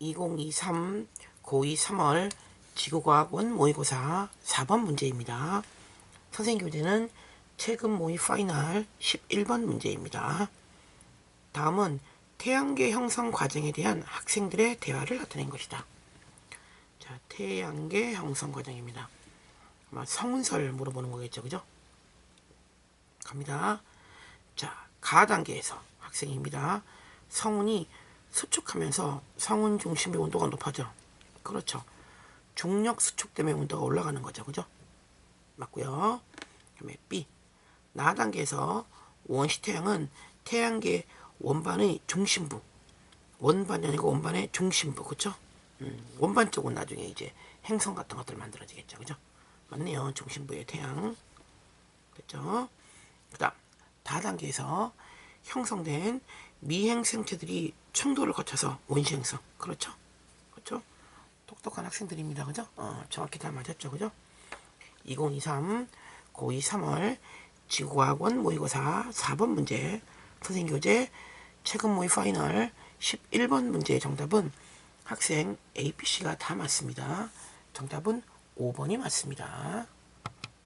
2023 고2 3월 지구과학원 모의고사 4번 문제입니다. 선생님 교재는 최근 모의 파이널 11번 문제입니다. 다음은 태양계 형성 과정에 대한 학생들의 대화를 나타낸 것이다. 자, 태양계 형성 과정입니다. 아마 성운설 물어보는 거겠죠, 그죠? 갑니다. 자, 가 단계에서 학생입니다. 성운이 수축하면서 성운 중심의 온도가 높아져. 그렇죠. 중력 수축 때문에 온도가 올라가는 거죠, 그죠? 맞고요. 그다음에 B 나 단계에서 원시 태양은 태양계 원반의 중심부, 원반이 아니고 원반의 중심부, 그렇죠? 음, 원반 쪽은 나중에 이제 행성 같은 것들 만들어지겠죠, 그죠? 맞네요, 중심부의 태양. 됐죠? 그 다음 다단계에서 형성된 미행 생체들이 청도를 거쳐서 원시 행성, 그렇죠? 그렇죠? 똑똑한 학생들입니다, 그죠? 어, 정확히 다 맞았죠, 그죠? 2023 고2 3월 지구학원 모의고사 4번 문제 선생님 교재 최근 모의 파이널 11번 문제의 정답은 학생 A, B, C가 다 맞습니다. 정답은 5번이 맞습니다.